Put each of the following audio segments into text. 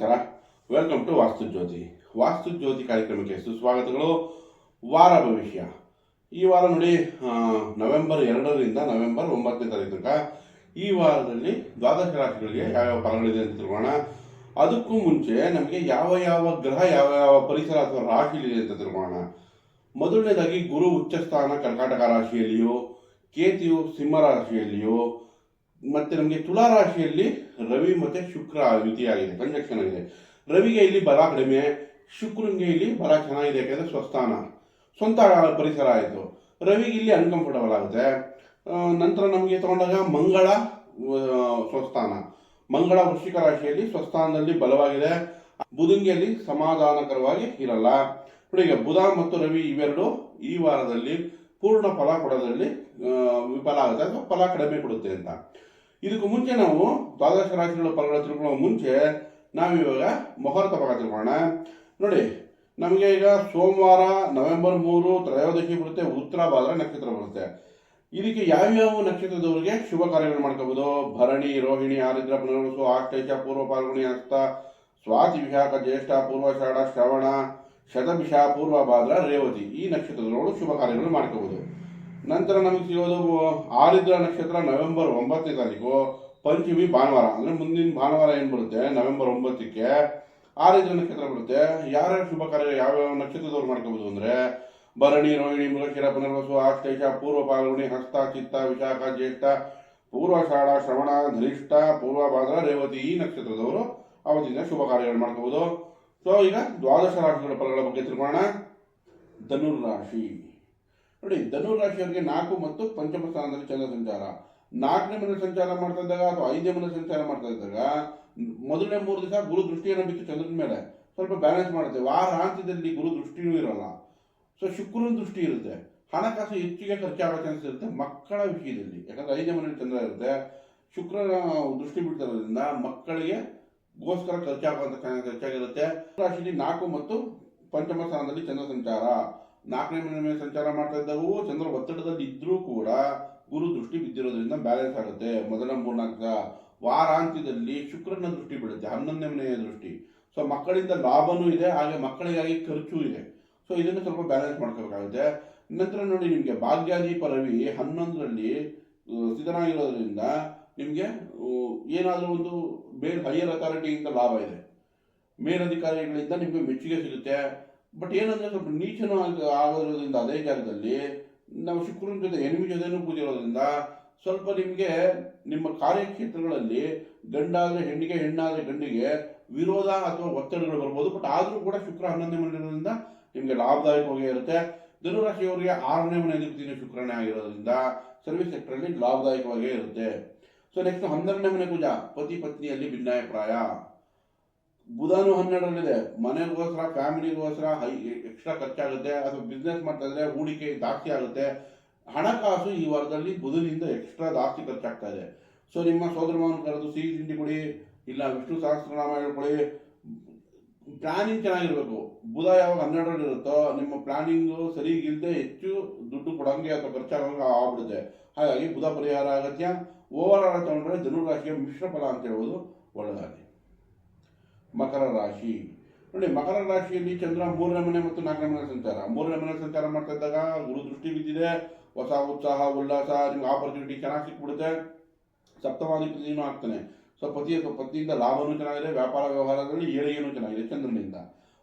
ನಮಸ್ಕಾರ. Welcome to ವಾಸ್ತು ಜ್ಯೋತಿ ವಾಸ್ತು ಜ್ಯೋತಿ ಕಾರ್ಯಕ್ರಮಕ್ಕೆ ಸುಸ್ವಾಗತಗಳು. ವಾರ ಭವಿಷ್ಯ. ಈ ವಾರ ನೋಡಿ ನವೆಂಬರ್ ಎರಡರಿಂದ ನವೆಂಬರ್ ಒಂಬತ್ತನೇ ತಾರೀಕು ತನಕ ಈ ವಾರದಲ್ಲಿ ದ್ವಾದಶ ರಾಶಿಗಳಿಗೆ ಯಾವ್ಯಾವ ಫಲಗಳಿದೆ ಅಂತ ತಿಳ್ಕೊಳ್ಳೋಣ. ಅದಕ್ಕೂ ಮುಂಚೆ ನಮಗೆ ಯಾವ ಯಾವ ಗ್ರಹ, ಯಾವ ಯಾವ ಪರಿಸರ ಅಥವಾ ರಾಶಿಲಿದೆ ಅಂತ ತಿಳ್ಕೊಳ್ಳೋಣ. ಮೊದಲನೇದಾಗಿ ಗುರು ಉಚ್ಚಸ್ಥಾನ ಕರ್ಕಾಟಕ ರಾಶಿಯಲ್ಲಿಯೋ, ಕೇತಿಯು, ಸಿಂಹ ರಾಶಿಯಲ್ಲಿಯೋ ಮತ್ತೆ ನಮಗೆ ತುಲಾ ರಾಶಿಯಲ್ಲಿ ರವಿ ಮತ್ತೆ ಶುಕ್ರ ಯುತಿಯಾಗಿದೆ ಕಂಜಕ್ಷನ್ ಆಗಿದೆ. ರವಿಗೆ ಇಲ್ಲಿ ಬಲ ಕಡಿಮೆ, ಶುಕ್ರನಿಗೆ ಇಲ್ಲಿ ಬಲ ಚೆನ್ನಾಗಿದೆ, ಯಾಕಂದ್ರೆ ಸ್ವಸ್ಥಾನ. ಸ್ವಂತ ಪರಿಸರ ಆಯಿತು. ರವಿಗೆ ಇಲ್ಲಿ ಅನ್ಕಂಫರ್ಟಬಲ್ ಆಗುತ್ತೆ. ನಂತರ ನಮಗೆ ತಗೊಂಡಾಗ ಮಂಗಳ ಸ್ವಸ್ಥಾನ. ಮಂಗಳ ವೃಶ್ಚಿಕ ರಾಶಿಯಲ್ಲಿ ಸ್ವಸ್ಥಾನದಲ್ಲಿ ಬಲವಾಗಿದೆ. ಬುಧಂಗಿಯಲ್ಲಿ ಸಮಾಧಾನಕರವಾಗಿ ಇರಲ್ಲ. ಈಗ ಬುಧ ಮತ್ತು ರವಿ ಇವೆರಡು ಈ ವಾರದಲ್ಲಿ ಪೂರ್ಣ ಫಲ ಕೊಡೋದ್ರಲ್ಲಿ ವಿಫಲ ಆಗುತ್ತೆ ಅಥವಾ ಫಲ ಕಡಿಮೆ ಕೊಡುತ್ತೆ ಅಂತ. ಇದಕ್ಕೂ ಮುಂಚೆ ನಾವು ದ್ವಾದಶ ರಾಶಿಗಳ ಫಲಗಳು ತಿಳ್ಕೊಳ್ಳೋ ಮುಂಚೆ ನಾವಿವಾಗ ಮುಹೂರ್ತ ಭಾಗ ತಿಳ್ಕೊಳ್ಳೋಣ. ನೋಡಿ, ನಮಗೆ ಈಗ ಸೋಮವಾರ, ನವೆಂಬರ್ ಮೂರು, ತ್ರಯೋದಶಿ ಬರುತ್ತೆ, ಉತ್ತರ ಭಾದ್ರ ನಕ್ಷತ್ರ ಬರುತ್ತೆ. ಇದಕ್ಕೆ ಯಾವ್ಯಾವ ನಕ್ಷತ್ರದವರಿಗೆ ಶುಭ ಕಾರ್ಯಗಳು ಮಾಡ್ಕೋಬಹುದು ಭರಣಿ, ರೋಹಿಣಿ, ಆರಿದ್ರ, ಪುನರ್ವಸು ಆಶ್ಲೇಷ ಪೂರ್ವ ಪಾಲ್ಗುಣಿ, ಅಸ್ತ, ಸ್ವಾತಿ, ವಿಶಾಖ, ಜ್ಯೇಷ್ಠ ಪೂರ್ವಷಾಢ ಶ್ರವಣ, ಶತಭಿಷ, ಪೂರ್ವ ಭಾದ್ರ, ರೇವತಿ. ಈ ನಕ್ಷತ್ರದವರು ಶುಭ ಕಾರ್ಯಗಳು ಮಾಡ್ಕೋಬಹುದು ನಂತರ ನಮಗೆ ಸಿಗೋದು ಆರಿದ್ರ ನಕ್ಷತ್ರ ನವೆಂಬರ್ ಒಂಬತ್ತನೇ ತಾರೀಕು, ಪಂಚಮಿ ಭಾನುವಾರ, ಅಂದ್ರೆ ಮುಂದಿನ ಭಾನುವಾರ ಏನು ಬರುತ್ತೆ? ನವೆಂಬರ್ ಒಂಬತ್ತಕ್ಕೆ ಆರಿದ್ರ ನಕ್ಷತ್ರ ಬರುತ್ತೆ. ಯಾರ್ಯಾರ ಶುಭ ಕಾರ್ಯ, ಯಾವ್ಯಾವ ನಕ್ಷತ್ರದವ್ರು ಮಾಡ್ಕೋಬೋದು ಅಂದ್ರೆ, ಭರಣಿ, ರೋಹಿಣಿ, ಮೃಗಶಿರ, ಪುನರ್ವಸು ಆಶ್ಲೇಷ ಪೂರ್ವ ಪಾಲ್ಗುಣಿ, ಹಸ್ತ, ಚಿತ್ತ, ವಿಶಾಖ, ಜ್ಯೇಷ್ಠ ಪೂರ್ವಷಾಢ ಶ್ರವಣ, ಧನಿಷ್ಠ, ಪೂರ್ವ ಭಾದ್ರ, ರೇವತಿ ಈ ನಕ್ಷತ್ರದವರು ಅವತ್ತಿನ ಶುಭ ಕಾರ್ಯಗಳು ಮಾಡ್ಕೋಬೋದು. ಸೊ ಈಗ ದ್ವಾದಶ ರಾಶಿಗಳ ಫಲಗಳ ಬಗ್ಗೆ ತಿಳ್ಕೊಳ್ಳೋಣ. ಧನುರ್ ರಾಶಿ. ನೋಡಿ, ಧನುರಾಶಿಯವರಿಗೆ ನಾಲ್ಕು ಮತ್ತು ಪಂಚಮ ಸ್ಥಾನದಲ್ಲಿ ಚಂದ್ರ ಸಂಚಾರ. ನಾಲ್ಕನೇ ಮನೆ ಸಂಚಾರ ಮಾಡ್ತಾ ಇದ್ದಾಗ ಅಥವಾ ಐದನೇ ಮನೆ ಸಂಚಾರ ಮಾಡ್ತಾ ಇದ್ದಾಗ, ಮೊದಲನೇ ಮೂರು ದಿವಸ ಗುರು ದೃಷ್ಟಿಯನ್ನು ಬಿತ್ತು ಚಂದ್ರನ ಮೇಲೆ ಸ್ವಲ್ಪ ಬ್ಯಾಲೆನ್ಸ್ ಮಾಡುತ್ತೆ. ವಾರಾಂತ್ಯದಲ್ಲಿ ಗುರು ದೃಷ್ಟಿಯೂ ಇರಲ್ಲ. ಸೊ ಶುಕ್ರನ ದೃಷ್ಟಿ ಇರುತ್ತೆ. ಹಣಕಾಸು ಹೆಚ್ಚಿಗೆ ಖರ್ಚಾಗೋ ಚಾನ್ಸ್ ಇರುತ್ತೆ ಮಕ್ಕಳ ವಿಷಯದಲ್ಲಿ. ಯಾಕಂದ್ರೆ ಐದನೇ ಮನೆಯಲ್ಲಿ ಚಂದ್ರ ಇರುತ್ತೆ. ಶುಕ್ರನ ದೃಷ್ಟಿ ಬಿಡ್ತಿರೋದ್ರಿಂದ ಮಕ್ಕಳಿಗೆ ಗೋಸ್ಕರ ಖರ್ಚಾಗುವಂತ ಖರ್ಚಾಗಿರುತ್ತೆ. ರಾಶಿಯಲ್ಲಿ ನಾಲ್ಕು ಮತ್ತು ಪಂಚಮ ಸ್ಥಾನದಲ್ಲಿ ಚಂದ್ರ ಸಂಚಾರ. ನಾಲ್ಕನೇ ಮನೆ ಮೇಲೆ ಸಂಚಾರ ಮಾಡ್ತಾ ಇದ್ದವು. ಚಂದ್ರ ಒತ್ತಡದಲ್ಲಿ ಇದ್ರೂ ಕೂಡ ಗುರು ದೃಷ್ಟಿ ಬಿದ್ದಿರೋದ್ರಿಂದ ಬ್ಯಾಲೆನ್ಸ್ ಆಗುತ್ತೆ. ಮೊದಲ ಮೂರ್ನಾಲ್ಕು ವಾರಾಂತ್ಯದಲ್ಲಿ ಶುಕ್ರನ ದೃಷ್ಟಿ ಬೀಳುತ್ತೆ, ಹನ್ನೊಂದನೇ ಮನೆಯ ದೃಷ್ಟಿ. ಸೊ ಮಕ್ಕಳಿಂದ ಲಾಭನೂ ಇದೆ, ಹಾಗೆ ಮಕ್ಕಳಿಗಾಗಿ ಖರ್ಚು ಇದೆ. ಸೊ ಇದನ್ನು ಸ್ವಲ್ಪ ಬ್ಯಾಲೆನ್ಸ್ ಮಾಡ್ಕೋಬೇಕಾಗುತ್ತೆ. ನಂತರ ನೋಡಿ ನಿಮಗೆ ಭಾಗ್ಯಾದೀಪ ರವಿ ಹನ್ನೊಂದರಲ್ಲಿ ಸ್ಥಿತನಾಗಿರೋದ್ರಿಂದ ನಿಮಗೆ ಏನಾದರೂ ಒಂದು ಬೇರೆ ಹೈಯರ್ ಅಥಾರಿಟಿಯಿಂದ ಲಾಭ ಇದೆ. ಮೇಲಧಿಕಾರಿಗಳಿಂದ ನಿಮಗೆ ಮೆಚ್ಚುಗೆ ಸಿಗುತ್ತೆ. ಬಟ್ ಏನಂದ್ರೆ ಸ್ವಲ್ಪ ನೀಚನೂ ಆಗಿರೋದ್ರಿಂದ ಆಗೋದ್ರಿಂದ ಅದೇ ಜಾಗದಲ್ಲಿ ನಾವು ಶುಕ್ರನ ಜೊತೆ ಎನಿಮಿ ಜೊತೆನೂ ಕೂತಿರೋದ್ರಿಂದ ಸ್ವಲ್ಪ ನಿಮಗೆ ನಿಮ್ಮ ಕಾರ್ಯಕ್ಷೇತ್ರಗಳಲ್ಲಿ ಗಂಡಾದರೆ ಹೆಣ್ಣಿಗೆ ಹೆಣ್ಣಾದರೆ ಗಂಡಿಗೆ ವಿರೋಧ ಅಥವಾ ಒತ್ತಡಗಳು ಬರ್ಬೋದು. ಬಟ್ ಆದರೂ ಕೂಡ ಶುಕ್ರ ಹನ್ನೊಂದನೇ ಮನೆಯಿರೋದ್ರಿಂದ ನಿಮಗೆ ಲಾಭದಾಯಕವಾಗಿ ಇರುತ್ತೆ. ಧನುರಾಶಿಯವರಿಗೆ ಆರನೇ ಮನೆ ಅಧಿಪತಿನ ಶುಕ್ರನೇ ಆಗಿರೋದ್ರಿಂದ ಸರ್ವಿಸ್ ಸೆಕ್ಟರಲ್ಲಿ ಲಾಭದಾಯಕವಾಗೇ ಇರುತ್ತೆ. ಸೊ ನೆಕ್ಸ್ಟ್ ಹನ್ನೆರಡನೇ ಮನೆ ಪೂಜಾ, ಪತಿ ಪತ್ನಿಯಲ್ಲಿ ಭಿನ್ನಾಭಿಪ್ರಾಯ. ಬುಧನು ಹನ್ನೆರಡರಲ್ಲಿದೆ. ಮನೆಗೋಸ್ಕರ, ಫ್ಯಾಮಿಲಿಗೋಸ್ಕರ ಹೈ ಎಕ್ಸ್ಟ್ರಾ ಖರ್ಚಾಗುತ್ತೆ, ಅಥವಾ ಬಿಸ್ನೆಸ್ ಮಾಡ್ತಾ ಇದ್ರೆ ಹೂಡಿಕೆ ಜಾಸ್ತಿ ಆಗುತ್ತೆ. ಹಣಕಾಸು ಈ ವಾರದಲ್ಲಿ ಬುಧನಿಂದ ಎಕ್ಸ್ಟ್ರಾ ಜಾಸ್ತಿ ಖರ್ಚಾಗ್ತಾ ಇದೆ. ಸೊ ನಿಮ್ಮ ಸೋದರ ಮಾವನ ಕರೆದು ಸಿಹಿ ತಿಂಡಿ ಕೊಡಿ, ಇಲ್ಲ ವಿಷ್ಣು ಸಹಸ್ರನಾಮ ಹೇಳ್ಕೊಳ್ಳಿ ಪ್ಲಾನಿಂಗ್ ಚೆನ್ನಾಗಿರ್ಬೇಕು. ಬುಧ ಯಾವಾಗ ಹನ್ನೆರಡರಲ್ಲಿ ಇರುತ್ತೋ ನಿಮ್ಮ ಪ್ಲಾನಿಂಗು ಸರಿಗಿಲ್ಲದೆ ಹೆಚ್ಚು ದುಡ್ಡು ಕೊಡಂಗೆ ಅಥವಾ ಖರ್ಚಾಗಂಗೆ ಆಗ್ಬಿಡುತ್ತೆ. ಹಾಗಾಗಿ ಬುಧ ಪರಿಹಾರ ಅಗತ್ಯ. ಓವರ್ ಆಲ್ ತಗೊಂಡ್ರೆ ಧನುರಾಶಿಯ ಮಿಶ್ರ ಫಲ ಅಂತ ಹೇಳ್ಬೋದು. ಒಳ್ಳೆಯದಾಗಿ ಮಕರ ರಾಶಿ. ನೋಡಿ, ಮಕರ ರಾಶಿಯಲ್ಲಿ ಚಂದ್ರ ಮೂರನೇ ಮನೆ ಮತ್ತು ನಾಲ್ಕನೇ ಮನೆ ಸಂಚಾರ. ಮೂರನೇ ಮನೆ ಸಂಚಾರ ಮಾಡ್ತಾ ಇದ್ದಾಗ ಗುರು ದೃಷ್ಟಿ ಬಿದ್ದಿದೆ. ಹೊಸ ಉತ್ಸಾಹ, ಉಲ್ಲಾಸ, ನಿಮ್ಗೆ ಆಪರ್ಚುನಿಟಿ ಚೆನ್ನಾಗಿ ಸಿಕ್ಬಿಡುತ್ತೆ. ಸಪ್ತಮಾಧಿಪತಿನೂ ಆಗ್ತಾನೆ. ಸೊ ಪತಿ ಅಥವಾ ಪತ್ನಿಯಿಂದ ಲಾಭನೂ ಚೆನ್ನಾಗಿದೆ, ವ್ಯಾಪಾರ ವ್ಯವಹಾರದಲ್ಲಿ ಏಳಿಗೆನೂ ಚೆನ್ನಾಗಿದೆ ಚಂದ್ರನಿಂದ.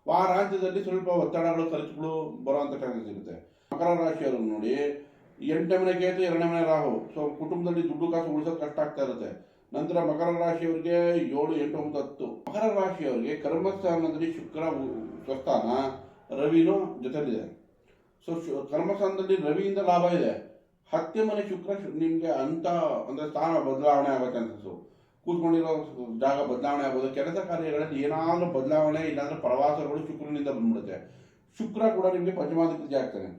ವಾರಾಂತ್ಯದಲ್ಲಿ ಸ್ವಲ್ಪ ಒತ್ತಡಗಳು ಖರ್ಚುಗಳು ಬರುವಂತ ಚಾನ್ಸಸ್ ಸಿಗುತ್ತೆ. ಮಕರ ರಾಶಿಯವರು ನೋಡಿ, ಎಂಟನೇ ಮನೆ ಕೇತು ಎರಡನೇ ಮನೆ ರಾಹು. ಸೊ, ಕುಟುಂಬದಲ್ಲಿ ದುಡ್ಡು ಕಾಸು ಉಳಿಸೋದು ಕಷ್ಟ ಆಗ್ತಾ ಇರುತ್ತೆ. ನಂತರ ಮಕರ ರಾಶಿಯವರಿಗೆ ಏಳು, ಎಂಟು, ಒಂಬತ್ತು. ಹತ್ತು ಮಕರ ರಾಶಿಯವರಿಗೆ ಕರ್ಮಸ್ಥಾನದಲ್ಲಿ ಶುಕ್ರ ಸ್ವಸ್ಥಾನ, ರವಿನೂ ಜೊತೆಲಿದೆ. ಸೊ ಕರ್ಮಸ್ಥಾನದಲ್ಲಿ ರವಿಯಿಂದ ಲಾಭ ಇದೆ. ಹತ್ತೆ ಮನೆ ಶುಕ್ರ ನಿಮಗೆ ಅಂತ ಅಂದರೆ ಸ್ಥಾನ ಬದಲಾವಣೆ ಆಗೋ ಚಾನ್ಸಸ್ಸು ಕೂತ್ಕೊಂಡಿರೋ ಜಾಗ ಬದಲಾವಣೆ ಆಗ್ಬೋದು. ಕೆಲಸ ಕಾರ್ಯಗಳಲ್ಲಿ ಏನಾದರೂ ಬದಲಾವಣೆ, ಇಲ್ಲಾಂದ್ರೆ ಪ್ರವಾಸಗಳು ಶುಕ್ರನಿಂದ ಬಂದ್ಬಿಡುತ್ತೆ. ಶುಕ್ರ ಕೂಡ ನಿಮಗೆ ಪಂಚಮಾಧಿಪತಿ ಆಗ್ತಾನೆ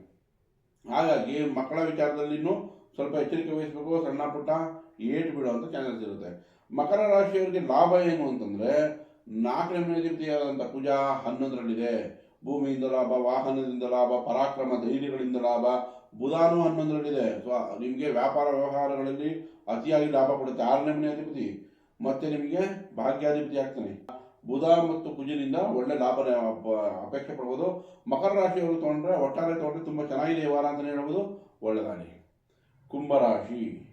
ಹಾಗಾಗಿ ಮಕ್ಕಳ ವಿಚಾರದಲ್ಲಿನೂ ಸ್ವಲ್ಪ ಎಚ್ಚರಿಕೆ ವಹಿಸಬೇಕು. ಸಣ್ಣ ಪುಟ್ಟ ಏಟು ಅಂತ ಚಾನ್ಸಸ್ ಇರುತ್ತೆ. ಮಕರ ರಾಶಿಯವರಿಗೆ ಲಾಭ ಏನು ಅಂತಂದ್ರೆ ನಾಲ್ಕನೇ ಮನೆ ಪೂಜಾ ಹನ್ನೊಂದರಲ್ಲಿದೆ. ಭೂಮಿಯಿಂದ ಲಾಭ, ವಾಹನದಿಂದ ಲಾಭ, ಪರಾಕ್ರಮ ಧೈರ್ಯಗಳಿಂದ ಲಾಭ, ಬುಧಾನು ಹನ್ನೊಂದರಲ್ಲಿದೆ. ಸೊ ನಿಮಗೆ ವ್ಯಾಪಾರ ವ್ಯವಹಾರಗಳಲ್ಲಿ ಅತಿಯಾಗಿ ಲಾಭ ಕೊಡುತ್ತೆ ಆರನೇ ಮನೆ ಅಧಿಪತಿ. ಮತ್ತೆ ನಿಮಗೆ ಭಾಗ್ಯಾಧಿಪತಿ ಆಗ್ತಾನೆ. ಬುಧ ಮತ್ತು ಕುಜಿನಿಂದ ಒಳ್ಳೆ ಲಾಭ ಅಪೇಕ್ಷೆ ಪಡ್ಬೋದು. ಮಕರ ರಾಶಿಯವರು ತಗೊಂಡ್ರೆ, ಒಟ್ಟಾರೆ ತಗೊಂಡ್ರೆ ತುಂಬ ಚೆನ್ನಾಗಿದೆ ವಾರ ಅಂತಲೇ ಹೇಳ್ಬೋದು. ಕುಂಭ ಕುಂಭರಾಶಿ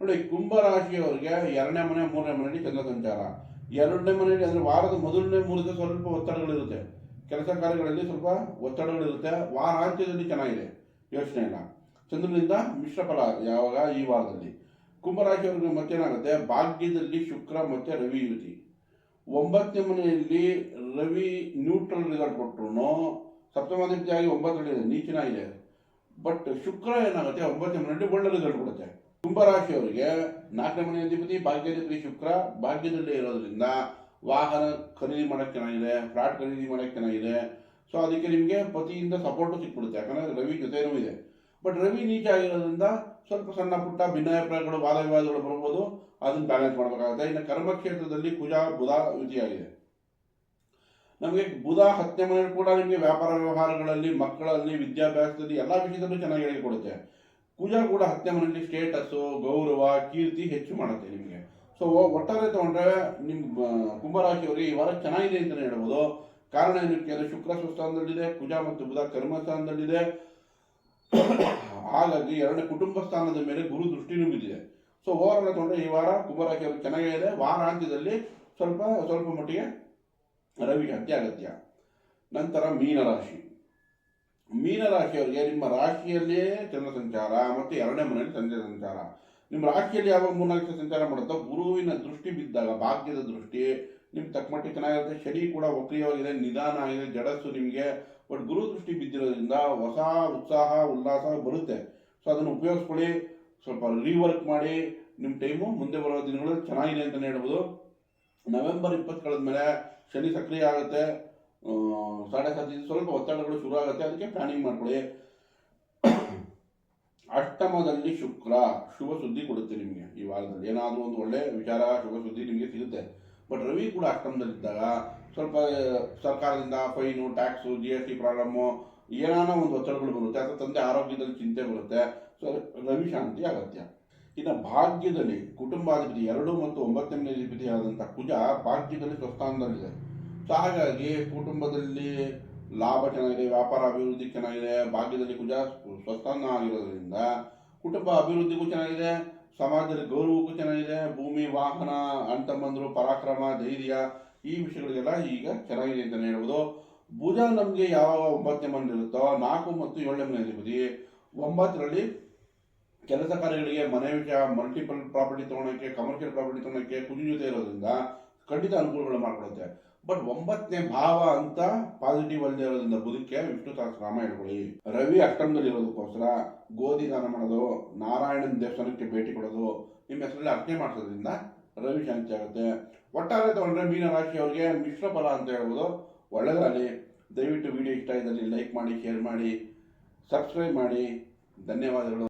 ನೋಡಿ, ಕುಂಭರಾಶಿಯವರಿಗೆ ಎರಡನೇ ಮನೆ, ಮೂರನೇ ಮನೆಯಲ್ಲಿ ಚಂದ್ರ ಸಂಚಾರ. ಎರಡನೇ ಮನೆಯಲ್ಲಿ ಅಂದರೆ ವಾರದ ಮೊದಲನೇ ಮೂರು ದಿವಸ ಸ್ವಲ್ಪ ಒತ್ತಡಗಳಿರುತ್ತೆ. ಕೆಲಸ ಕಾರ್ಯಗಳಲ್ಲಿ ಸ್ವಲ್ಪ ಒತ್ತಡಗಳಿರುತ್ತೆ. ವಾರಾಂತ್ಯದಲ್ಲಿ ಚೆನ್ನಾಗಿದೆ ಯೋಚನೆ ಇಲ್ಲ ಚಂದ್ರನಿಂದ ಮಿಶ್ರ ಫಲ ಯಾವಾಗ? ಈ ವಾರದಲ್ಲಿ. ಕುಂಭರಾಶಿಯವರಿಗೆ ಮತ್ತೇನಾಗುತ್ತೆ? ಭಾಗ್ಯದಲ್ಲಿ ಶುಕ್ರ ಮತ್ತು ರವಿ ಯುತಿ ಒಂಬತ್ತನೇ ಮನೆಯಲ್ಲಿ ರವಿ ನ್ಯೂಟ್ರಲ್ ರಿಸಲ್ಟ್ ಕೊಟ್ಟರು ಸಪ್ತಮಾಧಿಪತಿಯಾಗಿ ಒಂಬತ್ತರಲ್ಲಿ ನೀಚಿನ ಇದೆ ಬಟ್ ಶುಕ್ರ ಏನಾಗುತ್ತೆ? ಒಂಬತ್ತನೇ ಮನೆಯಲ್ಲಿ ಒಳ್ಳೆ ರಿಸಲ್ಟ್ ಕೊಡುತ್ತೆ. ಕುಂಭರಾಶಿಯವರಿಗೆ ನಾಲ್ಕನೇ ಮನೆ ಅಧಿಪತಿ ಭಾಗ್ಯಾಧಿಪತಿ ಶುಕ್ರ ಭಾಗ್ಯದಲ್ಲೇ ಇರೋದ್ರಿಂದ ವಾಹನ ಖರೀದಿ ಮಾಡೋಕ್ಕೆ ಚೆನ್ನಾಗಿದೆ, ಫ್ಲಾಟ್ ಖರೀದಿ ಮಾಡೋಕ್ಕೆ ಚೆನ್ನಾಗಿದೆ. ಸೊ ಅದಕ್ಕೆ ನಿಮಗೆ ಪತಿಯಿಂದ ಸಪೋರ್ಟು ಸಿಕ್ಬಿಡುತ್ತೆ. ಯಾಕಂದರೆ ರವಿ ಜೊತೆನೂ ಇದೆ. ಬಟ್ ರವಿ ನೀಚ ಆಗಿರೋದ್ರಿಂದ ಸ್ವಲ್ಪ ಸಣ್ಣ ಪುಟ್ಟ ಭಿನ್ನಾಭಿಪ್ರಾಯಗಳು ವಾದ ವಿವಾದಗಳು ಬರ್ಬೋದು. ಅದನ್ನ ಬ್ಯಾಲೆನ್ಸ್ ಮಾಡಬೇಕಾಗುತ್ತೆ. ಇನ್ನು ಕರ್ಮಕ್ಷೇತ್ರದಲ್ಲಿ ಕುಜ, ಬುಧ ಯುತಿಯಾಗಿದೆ ನಮಗೆ ಬುಧ ಹತ್ತನೇ ಮನೆಯಲ್ಲಿ ಕೂಡ ನಿಮಗೆ ವ್ಯಾಪಾರ ವ್ಯವಹಾರಗಳಲ್ಲಿ, ಮಕ್ಕಳಲ್ಲಿ, ವಿದ್ಯಾಭ್ಯಾಸದಲ್ಲಿ ಎಲ್ಲ ವಿಷಯದಲ್ಲೂ ಚೆನ್ನಾಗಿ ಹೇಳಿಕೊಡುತ್ತೆ. ಕುಜ ಕೂಡ ಹತ್ತನೇ ಮನೆಯಲ್ಲಿ ಸ್ಟೇಟಸ್ಸು ಗೌರವ, ಕೀರ್ತಿ ಹೆಚ್ಚು ಮಾಡುತ್ತೆ ನಿಮಗೆ. ಸೊ ಒಟ್ಟಾರೆ ತಗೊಂಡ್ರೆ ನಿಮ್ಮ ಕುಂಭರಾಶಿಯವರಿಗೆ ಈ ವಾರ ಚೆನ್ನಾಗಿದೆ ಅಂತಲೇ ಹೇಳ್ಬೋದು. ಕಾರಣ ಏನಕ್ಕೆ ಅಂದರೆ ಶುಕ್ರ ಸ್ವಸ್ಥಾನದಲ್ಲಿದೆ, ಕುಜ ಮತ್ತು ಬುಧ ಕರ್ಮ ಸ್ಥಾನದಲ್ಲಿದೆ. ಹಾಗಾಗಿ ಎರಡನೇ ಕುಟುಂಬ ಸ್ಥಾನದ ಮೇಲೆ ಗುರು ದೃಷ್ಟಿನೂ ಬಿದ್ದಿದೆ ಸೊ ಓವರಾಲ್ ತಗೊಂಡ್ರೆ ಈ ವಾರ ಕುಂಭರಾಶಿಯವರು ಚೆನ್ನಾಗಿದೆ. ವಾರಾಂತ್ಯದಲ್ಲಿ ಸ್ವಲ್ಪ ಸ್ವಲ್ಪ ಮಟ್ಟಿಗೆ ರವಿ ಅತ್ಯಗತ್ಯ. ನಂತರ ಮೀನರಾಶಿ. ಮೀನರಾಶಿಯವರಿಗೆ ನಿಮ್ಮ ರಾಶಿಯಲ್ಲೇ ಚಂದ್ರ ಸಂಚಾರ ಮತ್ತು ಎರಡನೇ ಮನೆಯಲ್ಲಿ ಸಂಜೆ ಸಂಚಾರ. ನಿಮ್ಮ ರಾಶಿಯಲ್ಲಿ ಯಾವಾಗ ಮೂರ್ನಾಲ್ಕು ಸಂಚಾರ ಮಾಡುತ್ತೋ ಗುರುವಿನ ದೃಷ್ಟಿ ಬಿದ್ದಾಗ, ಭಾಗ್ಯದ ದೃಷ್ಟಿ, ನಿಮ್ಗೆ ತಕ್ಕ ಮಟ್ಟಿಗೆ ಚೆನ್ನಾಗಿರುತ್ತೆ, ಶನಿ ಕೂಡ ವಕ್ರಿಯವಾಗಿದೆ, ನಿಧಾನ ಆಗಿದೆ, ಜಡಸ್ಸು ನಿಮಗೆ, ಬಟ್ ಗುರು ದೃಷ್ಟಿ ಬಿದ್ದಿರೋದ್ರಿಂದ ಹೊಸ ಉತ್ಸಾಹ, ಉಲ್ಲಾಸ ಬರುತ್ತೆ. ಸೊ ಅದನ್ನು ಉಪಯೋಗಿಸ್ಕೊಳ್ಳಿ, ಸ್ವಲ್ಪ ರೀವರ್ಕ್ ಮಾಡಿ, ನಿಮ್ಮ ಟೈಮು ಮುಂದೆ ಬರೋ ದಿನಗಳು ಚೆನ್ನಾಗಿದೆ ಅಂತಲೇ ಹೇಳ್ಬೋದು. ನವೆಂಬರ್ ಇಪ್ಪತ್ತು ಮೇಲೆ ಶನಿ ಸಕ್ರಿಯ ಆಗುತ್ತೆ. ಸಾಡೆ ಸಾಧ್ಯ ಸ್ವಲ್ಪ ಒತ್ತಡಗಳು ಶುರು ಆಗುತ್ತೆ ಅದಕ್ಕೆ ಪ್ಲಾನಿಂಗ್ ಮಾಡ್ಕೊಳ್ಳಿ. ಅಷ್ಟಮದಲ್ಲಿ ಶುಕ್ರ, ಶುಭ ಸುದ್ದಿ ಕೊಡುತ್ತೆ ನಿಮಗೆ ಈ ವಾರದಲ್ಲಿ. ಏನಾದರೂ ಒಂದು ಒಳ್ಳೆ ವಿಚಾರ, ಶುಭ ಸುದ್ದಿ ನಿಮಗೆ ಸಿಗುತ್ತೆ. ಬಟ್ ರವಿ ಕೂಡ ಅಷ್ಟಮದಲ್ಲಿದ್ದಾಗ ಸ್ವಲ್ಪ ಸರ್ಕಾರದಿಂದ fine, tax G S T problem, ಏನಾನ ಒಂದು ಒತ್ತಡಗಳು ಬರುತ್ತೆ. ಅಥವಾ ತಂದೆ ಆರೋಗ್ಯದಲ್ಲಿ ಚಿಂತೆ ಬರುತ್ತೆ. ಸೊ ರವಿ ಶಾಂತಿ ಅಗತ್ಯ. ಇನ್ನು ಭಾಗ್ಯದಲ್ಲಿ ಕುಟುಂಬಾಧಿಪತಿ ಎರಡು ಮತ್ತು ಒಂಬತ್ತನೇ ಅಧಿಪತಿ ಆದಂಥ ಕುಜ ಭಾಗ್ಯದಲ್ಲಿ ಸ್ವಸ್ಥಾನದಲ್ಲಿದೆ. ಸೊ ಹಾಗಾಗಿ ಕುಟುಂಬದಲ್ಲಿ ಲಾಭ ಚೆನ್ನಾಗಿದೆ, ವ್ಯಾಪಾರ ಅಭಿವೃದ್ಧಿ ಚೆನ್ನಾಗಿದೆ, ಭಾಗ್ಯದಲ್ಲಿ ಕುಜ ಸ್ವಸ್ಥಾನ ಆಗಿರೋದ್ರಿಂದ ಕುಟುಂಬ ಅಭಿವೃದ್ಧಿಗೂ ಚೆನ್ನಾಗಿದೆ, ಸಮಾಜದಲ್ಲಿ ಗೌರವಕ್ಕೂ ಚೆನ್ನಾಗಿದೆ, ಭೂಮಿ, ವಾಹನ ಅಣ್ತಮ್ಮಂದ್ರು ಪರಾಕ್ರಮ, ಧೈರ್ಯ ಈ ವಿಷಯಗಳಿಗೆಲ್ಲ ಈಗ ಚೆನ್ನಾಗಿದೆ ಅಂತಲೇ ಹೇಳ್ಬೋದು. ಭುಜ ನಮಗೆ ಯಾವಾಗ ಒಂಬತ್ತನೇ ಇರುತ್ತೋ, ನಾಲ್ಕು ಮತ್ತು ಏಳನೇ ಮನೆ ಅಧಿಪತಿ ಒಂಬತ್ತರಲ್ಲಿ ಕೆಲಸ ಕಾರ್ಯಗಳಿಗೆ ಮನೆ ವಿಷಯ ಮಲ್ಟಿಪಲ್ ಪ್ರಾಪರ್ಟಿ ತೊಗೊಳಕ್ಕೆ ಕಮರ್ಷಿಯಲ್ ಪ್ರಾಪರ್ಟಿ ತೊಗೊಳಕ್ಕೆ ಕುದಿ ಜೊತೆ ಇರೋದ್ರಿಂದ ಖಂಡಿತ ಅನುಕೂಲಗಳು ಮಾಡ್ಕೊಡುತ್ತೆ. ಬಟ್ ಒಂಬತ್ತನೇ ಭಾವ ಅಂತ ಪಾಸಿಟಿವ್ ಅಲ್ಲದೆ ಇರೋದ್ರಿಂದ ಬದುಕೆ ವಿಷ್ಣು ಸಹಸ್ರನಾಮ ಹೇಳ್ಕೊಳ್ಳಿ ರವಿ ಅಷ್ಟಮದಲ್ಲಿ ಇರೋದಕ್ಕೋಸ್ಕರ ಗೋಧಿ ದಾನ ಮಾಡೋದು, ನಾರಾಯಣನ ದೇವಸ್ಥಾನಕ್ಕೆ ಭೇಟಿ ಕೊಡೋದು, ನಿಮ್ಮ ಹೆಸರಲ್ಲಿ ಅರ್ಚನೆ ಮಾಡಿಸೋದ್ರಿಂದ ರವಿ ಶಾಂತಿ ಆಗುತ್ತೆ. ಒಟ್ಟಾರೆ ತಗೊಂಡ್ರೆ ಮೀನ ರಾಶಿಯವರಿಗೆ ಮಿಶ್ರ ಫಲ ಅಂತ ಹೇಳ್ಬೋದು. ಒಳ್ಳೆಯದಾಗಲಿ ದಯವಿಟ್ಟು ವಿಡಿಯೋ ಇಷ್ಟ ಇದ್ದಲ್ಲಿ ಲೈಕ್ ಮಾಡಿ ಶೇರ್ ಮಾಡಿ ಸಬ್ಸ್ಕ್ರೈಬ್ ಮಾಡಿ. ಧನ್ಯವಾದಗಳು.